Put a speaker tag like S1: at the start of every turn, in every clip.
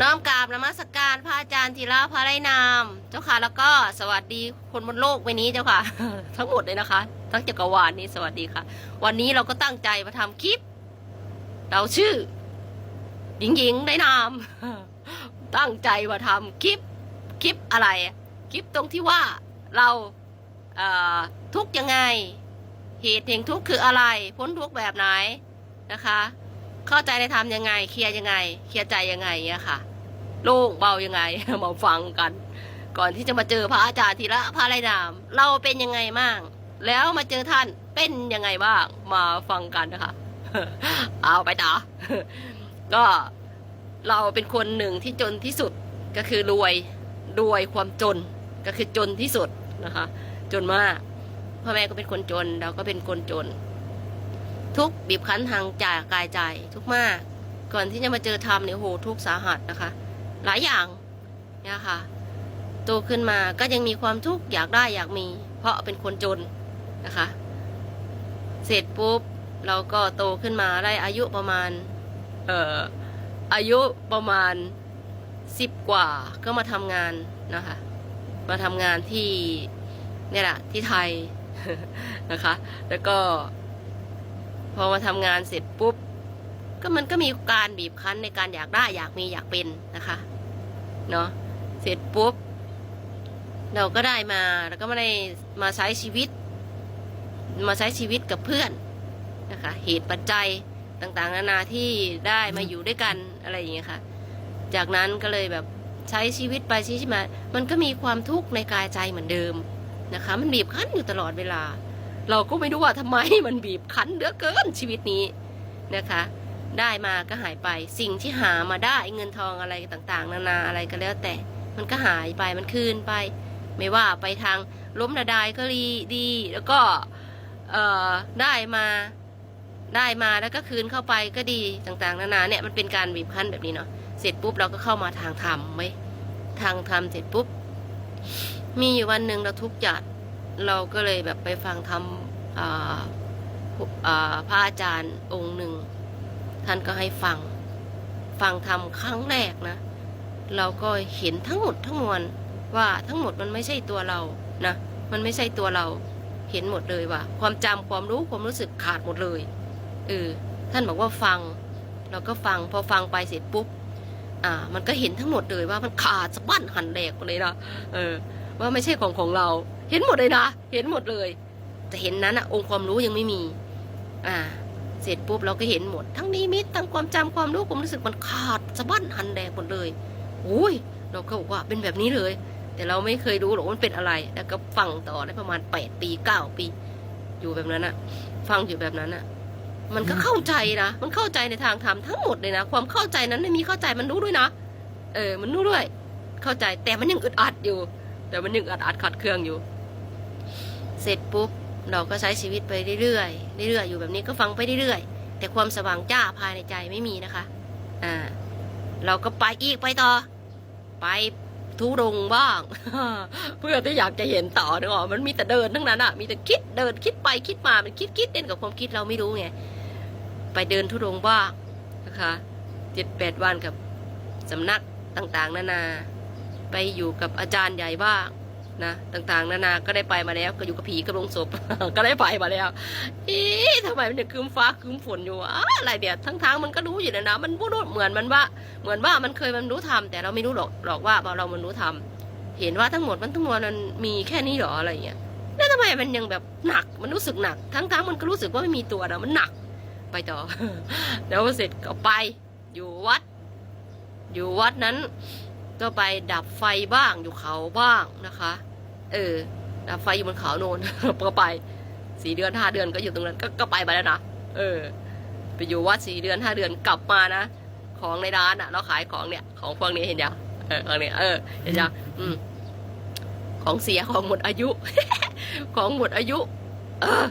S1: น้อมกราบนมัสการพระอาจารย์ธีระพระไรนาม เจ้าค่ะ แล้วก็สวัสดีคนบนโลกใบนี้เจ้าค่ะ ทั้งหมดเลยนะคะ ทั้งจักรวาลนี้สวัสดีค่ะ วันนี้เราก็ตั้งใจมาทำคลิป เราชื่อ หญิงหญิงในนาม ตั้งใจมาทำคลิปคลิปอะไร คลิปตรงที่ว่าเราเทุกยังไง เหตุแห่งทุกข์คืออะไร พ้นทุกข์แบบไหนนะคะ เข้าใจในธรรมยังไง เคลียร์ยังไง เคลียร์ใจยังไงเนี่ยค่ะ โล่งเบายังไง มาฟังกัน ก่อนที่จะมาเจอพระอาจารย์ธีระพระไรนาม เราเป็นยังไงบ้าง แล้วมาเจอท่านเป็นยังไงบ้าง มาฟังกันนะคะ เอาไปต่อ ก็เราเป็นคนหนึ่งที่จนที่สุดก็คือรวยรวยความจนก็คือจนที่สุดนะคะ จนมากพ่อแม่ก็เป็นคนจนเราก็เป็นคนจน ทุกบีบคั้นทางจายกายใจทุกมาก ก่อนที่จะมาเจอธรรมเนี่ยโหทุกสาหัสนะคะ หลายอย่างเนี่ยค่ะโตขึ้นมาก็ยังมีความทุกข์อยากได้อยากมี เพราะเป็นคนจนนะคะ เสร็จปุ๊บเราก็โตขึ้นมาได้อายุประมาณเอ่ออายุประมาณสิบกว่าก็มาทำงานนะคะ มาทำงานที่เนี่ยแหละที่ไทยนะคะ แล้วก็ พอมาทำงานเสร็จปุ๊บ ก็มันก็มีการบีบคั้นในการอยากได้อยากมีอยากเป็นนะคะเนาะเสร็จปุ๊บ เราก็ได้มาแล้วก็ไม่ได้มาใช้ชีวิต มาใช้ชีวิตกับเพื่อนนะคะเหตุปัจจัยต่างๆ นานาที่ได้มาอยู่ด้วยกันอะไรอย่างเงี้ยค่ะ จากนั้นก็เลยแบบใช้ชีวิตไปใช้ชีวิตมา มันก็มีความทุกข์ในกายใจเหมือนเดิมนะคะ มันบีบคั้นอยู่ตลอดเวลา เราก็ไม่รู้ว่าทำไมมันบีบคั้นเหลือเกินชีวิตนี้นะคะ ได้มาก็หายไปสิ่งที่หามาได้เงินทองอะไรต่างๆ นานาอะไรก็แล้วแต่ มันก็หายไปมันคืนไป ไม่ว่าไปทางล้มละดายก็ดีดี แล้วก็เอ่อได้มาได้มาแล้วก็คืนเข้าไปก็ดีต่างๆ นานาเนี่ยมันเป็นการบีบคั้นแบบนี้เนาะเสร็จปุ๊บเราก็เข้ามาทางธรรมไว้ทางธรรมเสร็จปุ๊บมีอยู่วันหนึ่งเราทุกข์จัด เราก็เลยแบบไปฟังธรรมพระอาจารย์องค์หนึ่ง ท่านก็ให้ฟัง ฟังธรรมครั้งแรกนะ เราก็เห็นทั้งหมดทั้งมวลว่าทั้งหมดมันไม่ใช่ตัวเรานะ มันไม่ใช่ตัวเรา เห็นหมดเลยว่า ความจำความรู้ความรู้สึกขาดหมดเลยเออท่านบอกว่าฟัง เราก็ฟังพอฟังไปเสร็จปุ๊บ อ่า มันก็เห็นทั้งหมดเลยว่ามันขาดสะบั้นหันแหลกเลยนะเออ ว่าไม่ใช่ของของเรา เห็นหมดเลยนะ เห็นหมดเลย แต่เห็นนั้นอะองค์ความรู้ยังไม่มี อ่า เสร็จปุ๊บเราก็เห็นหมด ทั้งนิมิตทั้งความจำความรู้ความรู้สึกมันขาดสะบั้นหันแดงหมดเลยโอ้ย เราก็บอกว่าเป็นแบบนี้เลย แต่เราไม่เคยรู้หรอกว่ามันเป็นอะไร แล้วก็ฟังต่อได้ประมาณแปดปีเก้าปี อยู่แบบนั้นอะฟังอยู่แบบนั้นอะมันก็เข้าใจนะ มันเข้าใจในทางธรรมทั้งหมดเลยนะ ความเข้าใจนั้นไม่มีเข้าใจมันรู้ด้วยนะ เออ มันรู้ด้วย เข้าใจ แต่มันยังอึดอัดอยู่ แต่มันยังอึดอัดขัดเครื่องอยู่ เสร็จปุ๊บเราก็ใช้ชีวิตไปเรื่อยๆเรื่อยๆอยู่แบบนี้ก็ฟังไปเรื่อยๆแต่ความสว่างจ้าภายในใจไม่มีนะคะ อ่า เราก็ไปอีกไปต่อ ไปทุรงบ้าง เพื่อที่อยากจะเห็นต่อนึกออกมันมีแต่เดินทั้งนั้นอะมีแต่คิดเดินคิดไปคิดมา มันคิดคิดเล่นกับความคิดเราไม่รู้ไงไปเดินทุรงบ้างนะคะเจ็ดแปดวันกับสำนักต่างๆ นานา ไปอยู่กับอาจารย์ใหญ่บ้างนะต่างๆ นานาก็ได้ไปมาแล้ว ก็อยู่กับผีกับลงศพ ก็ได้ไปมาแล้วอ๊ะทำไมมันถึงคืมฟ้าคืมฝนอยู่อะไรเดี๋ยวทั้งทางๆมันก็รู้อยู่แล้วนะมันพูดเหมือนมันว่า เหมือนว่ามันเคยมันรู้ทำแต่เราไม่รู้หรอกหรอกว่าเรามันรู้ทำเห็นว่าทั้งหมดมันทั้งมวลมันมีแค่นี้หรออะไรอย่างเงี้ยแล้วทำไมมันยังแบบหนักมันรู้สึกหนัก ทั้งๆมันก็รู้สึกว่าไม่มีตัวนะมันหนัก ไปต่อแล้วเสร็จก็ไป อยู่วัด อยู่วัดนั้น ก็ไปดับไฟบ้างอยู่เขาบ้างนะคะ เออ ดับไฟอยู่บนเขาโนนก็ไปสี่เดือนห้าเดือนก็อยู่ตรงนั้นก็ก็ไปมาแล้วนะเออ ไปอยู่วัดสี่เดือนห้าเดือนกลับมานะของในร้านอะเราขายของเนี่ย ของพวกนี้เห็นยังเออของนี้เออเห็นยังอืม ของเสียของหมดอายุ ของหมดอายุ เออ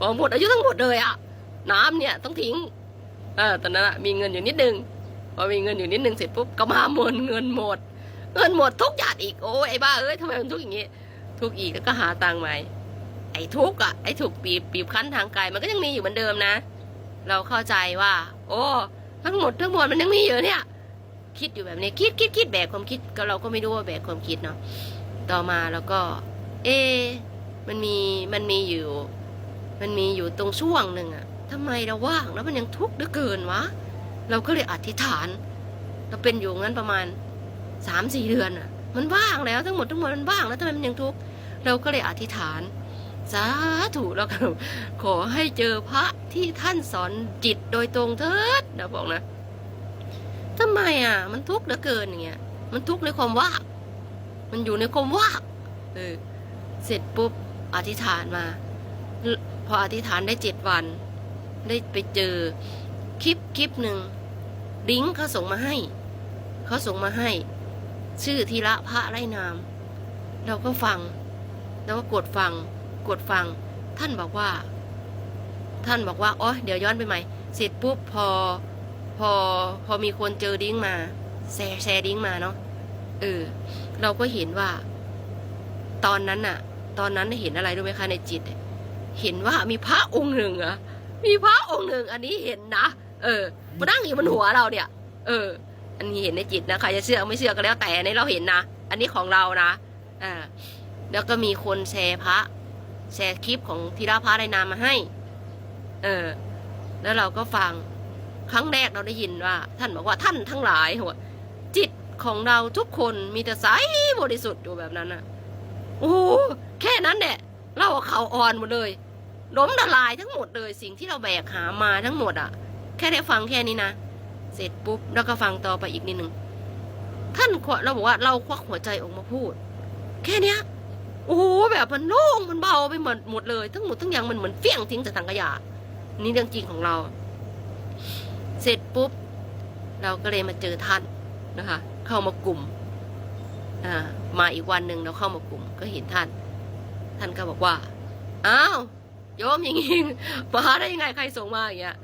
S1: ของหมดอายุทั้งหมดเลยอะน้ำเนี่ยต้องทิ้ง เออตอนนั้นอะมีเงินอยู่นิดนึงพอมีเงินอยู่นิดนึงเสร็จปุ๊บก็มาหมดเงินหมด เงินหมดทุกอย่างอีกโอ้ไอ้บ้าเอ้ยทำไมมันทุกอย่างงี้ ทุกอีกแล้วก็หาตังค์ใหม่ไอ้ทุกอะไอ้ถูกบีบบีบคั้นทางกายมันก็ยังมีอยู่เหมือนเดิมนะ เราเข้าใจว่า โอ้ทั้งหมดทั้งมวลมันยังมีอยู่เนี่ย คิดอยู่แบบนี้คิดคิดคิดแบกความคิดก็เราก็ไม่รู้ว่าแบกความคิดเนาะต่อมาแล้วก็ เอ มันมีมันมีอยู่ มันมีอยู่ตรงช่วงหนึ่งอะทำไมเราว่างแล้วมันยังทุกข์เหลือเกินวะเราก็เลยอธิษฐาน เราเป็นอยู่งั้นประมาณ สามสี่เดือนอะมันว่างแล้วทั้งหมดทั้งมวลมันว่างแล้วทำไมมันยังทุกข์เราก็เลยอธิษฐานสาธุแล้วก็ขอให้เจอพระที่ท่านสอนจิตโดยตรงเถิดเราบอกนะทำไมอะ มันทุกข์เหลือเกินอย่างเงี้ย มันทุกข์ในความว่างมันอยู่ในความว่างเออเสร็จปุ๊บอธิษฐานมา พออธิษฐานได้เจ็ดวัน ได้ไปเจอคลิปคลิปหนึ่งลิงเขาส่งมาให้ เขาส่งมาให้ ชื่อธีระพระไรนาม เราก็ฟังแล้วก็กดฟัง กดฟัง ท่านบอกว่า ท่านบอกว่าอ๋อเดี๋ยวย้อนไปใหม่ เสร็จปุ๊บพอ พอพอมีคนเจอดิ้งมาแชร์แชร์ดิ้งมาเนาะเออ เราก็เห็นว่า ตอนนั้นน่ะ ตอนนั้นเห็นอะไรรู้ไหมคะในจิต เห็นว่ามีพระองค์หนึ่งอะมีพระองค์หนึ่ง อันนี้เห็นนะเออมานั่งอยู่บนหัวเราเนี่ย เออ อันนี้เห็นในจิตนะใครจะเชื่อไม่เชื่อก็แล้วแต่อันเราเห็นนะ อันนี้ของเรานะอ่าแล้วก็มีคนแชร์พระ แชร์คลิปของธีระพระในนามมาให้ เออ แล้วเราก็ฟังครั้งแรกเราได้ยินว่า ท่านบอกว่าท่านทั้งหลายหัวจิตของเราทุกคนมีแต่ใสบริสุทธิ์อยู่แบบนั้นน่ะโอ้แค่นั้นเนี่ยเราเขาอ่อนหมดเลยล้มละลายทั้งหมดเลย สิ่งที่เราแบกหามาทั้งหมดอะ แค่ได้ฟังแค่นี้นะ เสร็จปุ๊บแล้วก็ฟังต่อไปอีกนิดหนึ่งท่านขวเราบอกว่าเราควักหัวใจออกมาพูด แค่เนี้ยโอ้โหแบบมันโล่งมันเบาไปหมดหมดเลย ทั้งหมดทั้งอย่างมันเหมือนเฟี้ยงทิ้งจากถังขยะนี่เรื่องจริงของเรา เสร็จปุ๊บ เราก็เลยมาเจอท่านนะคะ เข้ามากลุ่มอ่ามาอีกวันหนึ่งเราเข้ามากลุ่ม ก็เห็นท่าน ท่านก็บอกว่าอ้าวโยมอย่างงี้มาได้ยังไงใครส่งมาอย่างเงี้ย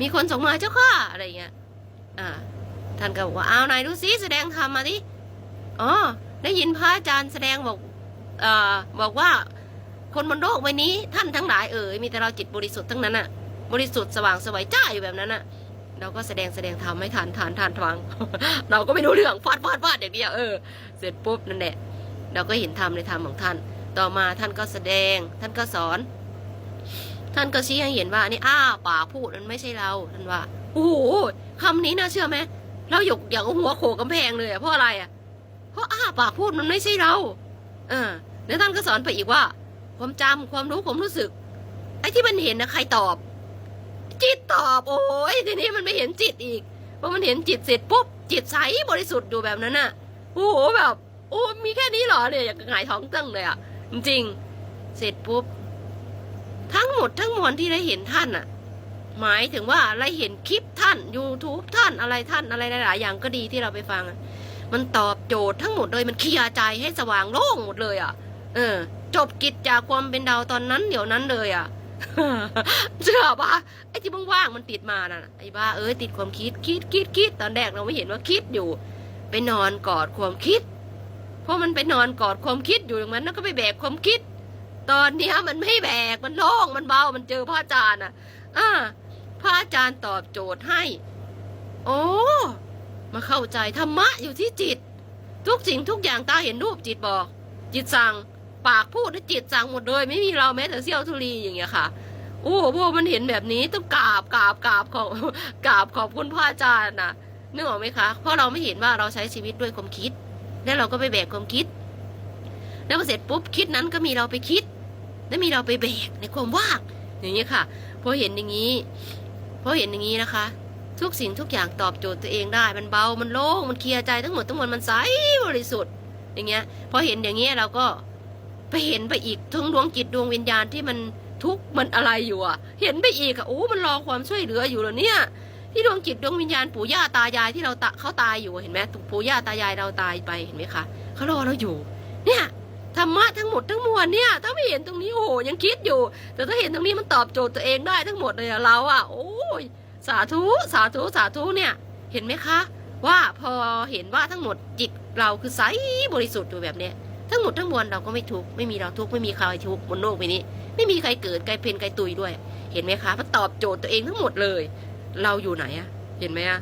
S1: มีคนส่งมาเจ้าค่ะอะไรเงี้ยอ่าท่านก็บอกว่าเอานายดูสิแสดงธรรมมาดิอ๋อได้ยินพระอาจารย์แสดงบอกเอ่อบอกว่าคนบนโลกใบนี้ท่านทั้งหลายเอ่ยมีแต่เราจิตบริสุทธิ์ทั้งนั้นอะบริสุทธิ์สว่างสวัยจ้าอยู่แบบนั้นอะเราก็แสดงแสดงธรรมให้ทานทานทานฟัง เราก็ไม่รู้เรื่องฟาดฟาดฟาดอย่างเดียวเออเสร็จปุ๊บนั่นแหละเราก็เห็นธรรมในธรรมของท่าน ต่อมาท่านก็แสดงท่านก็สอน ท่านก็ชี้ให้เห็นว่านี่อ้าปากพูดมันไม่ใช่เราท่านว่าโอ้โหคำนี้น่าเชื่อไหมเราหยกอย่างหัวโขกกำแพงเลยเพราะอะไรอะเพราะอ้าปากพูดมันไม่ใช่เรา เออแล้วท่านก็สอนไปอีกว่า ความจำความรู้ความรู้สึก ไอ้ที่มันเห็นนะใครตอบ จิตตอบโอ้ยทีนี้มันไม่เห็นจิตอีกพอมันเห็นจิตเสร็จปุ๊บจิตใสบริสุทธิ์อยู่แบบนั้นน่ะโอ้โหแบบ โอ้มีแค่นี้เหรอเนี่ยอยากหงายท้องตึงเลยอะจริง เสร็จปุ๊บ ทั้งหมดทั้งมวลที่ได้เห็นท่านอะหมายถึงว่าอะไรเห็นคลิปท่าน YouTube ท่านอะไรท่านอะไรหลายๆอย่างก็ดีที่เราไปฟังมันตอบโจทย์ทั้งหมดเลยมันเคลียร์ใจให้สว่างโล่งหมดเลยอะเออ จบกิจจากความเป็นดาวตอนนั้นเดี๋ยวนั้นเลยอะเชื่อปะไอ้ที่ว่างๆมันติดมาน่ะไอ้บ้าเอ้ยติดความคิดคิดคิดคิดตอนแรกเราไม่เห็นว่าคิดอยู่ไปนอนกอดความคิด เพราะมันไปนอนกอดความคิดอยู่อย่างนั้นแล้วก็ไปแบกความคิด ตอนเนี้ยมันไม่แบกมันโล่งมันเบามันเจอพระอาจารย์อะ อ่าพระอาจารย์ตอบโจทย์ให้ โอ้มาเข้าใจธรรมะอยู่ที่จิต ทุกสิ่งทุกอย่างตาเห็นรูปจิตบอก จิตสั่งปากพูดและจิตสั่งหมดเลยไม่มีเราแม้แต่เสี้ยวทุลีอย่างเงี้ยค่ะโอ้พวกมันเห็นแบบนี้ต้องกราบกราบกราบขอบกราบขอบคุณพระอาจารย์นะนึกออกไหมคะ เพราะเราไม่เห็นว่าเราใช้ชีวิตด้วยความคิด แล้วเราก็ไปแบกความคิด แล้วพอเสร็จปุ๊บคิดนั้นก็มีเราไปคิด และมีเราไปแบกในความว่างอย่างเงี้ยค่ะพอเห็นอย่างนี้พอเห็นอย่างนี้นะคะ ทุกสิ่งทุกอย่างตอบโจทย์ตัวเองได้ มันเบามันโล่งมันเคลียร์ใจทั้งหมดทั้งมวลมันใสบริสุทธิ์ อย่างเงี้ยพอเห็นอย่างเงี้ยเราก็ไปเห็นไปอีกทั้งดวงจิตดวงวิญญาณที่มันทุกข์มันอะไรอยู่อะ เห็นไปอีกอะโอ้มันรอความช่วยเหลืออยู่แล้วเนี่ยที่ดวงจิตดวงวิญญาณปู่ย่าตายายที่เราตะเขาตายอยู่เห็นไหมปู่ย่าตายายเราตายไปเห็นไหมคะเขารอเราอยู่ เนี่ย ธรรมะทั้งหมดทั้งมวลเนี่ย ถ้าไม่เห็นตรงนี้โอ้โหยังคิดอยู่ แต่ถ้าเห็นตรงนี้มันตอบโจทย์ตัวเองได้ทั้งหมดเลยเราอะโอ้ยสาธุสาธุสาธุเนี่ย เห็นไหมคะ ว่าพอเห็นว่าทั้งหมดจิตเราคือใสบริสุทธิ์อยู่แบบเนี้ยทั้งหมดทั้งมวลเราก็ไม่ทุกข์ไม่มีเราทุกข์ไม่มีใครทุกข์บนโลกใบนี้ ไม่มีใครเกิดใครเป็นใครตุยด้วย เห็นไหมคะมันตอบโจทย์ตัวเองทั้งหมดเลย เราอยู่ไหนอะเห็นไหมอะ